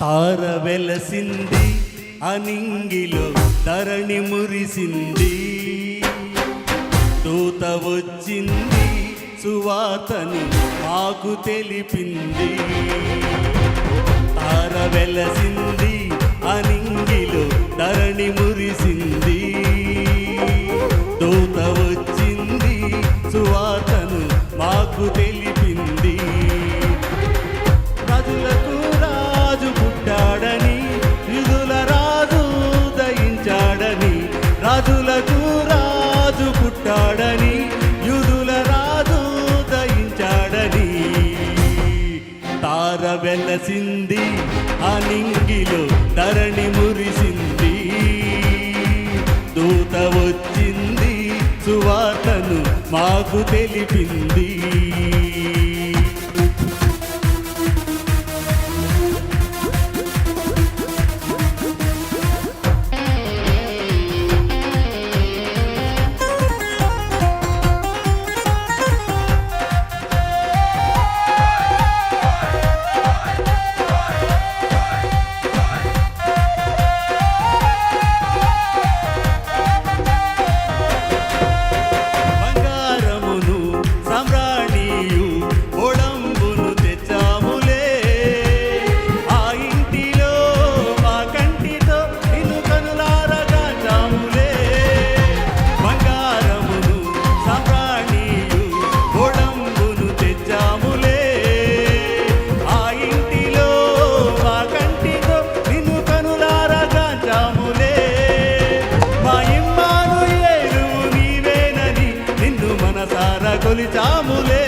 తార వెలసింది అనింగిలో ధరణి మురిసింది. దూత వచ్చింది సువాతని మాకు తెలిపింది. తార వెలసింది అనింగిలో ధరణి మురిసింది. దూత వచ్చింది సువాతను మాకు తెలిపింది. ప్రజలకు తార ఆ నింగిలో ధరణి మురిసింది. దూత వచ్చింది సువాతను మాకు తెలిపింది. కొలిచాములే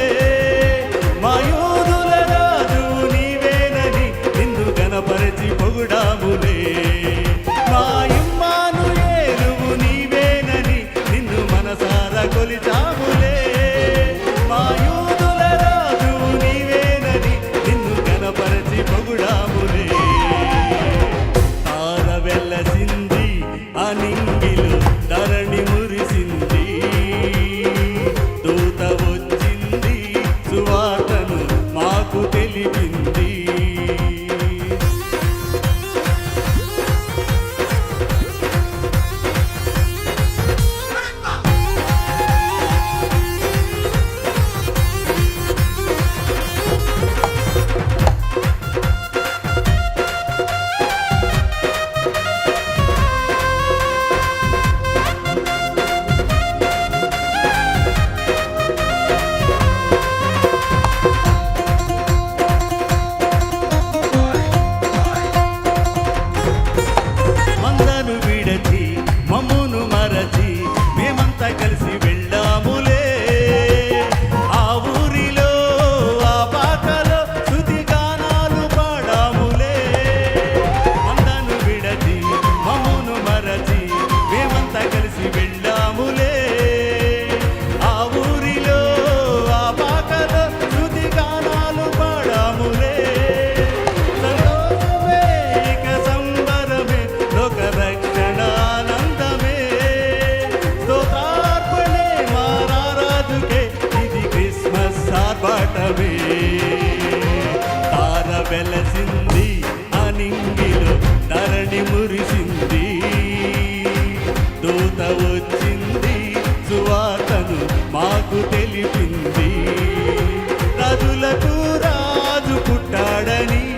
మురిసింది. దూత వచ్చింది మాకు తెలిపింది. నదులకు రాజు పుట్టాడని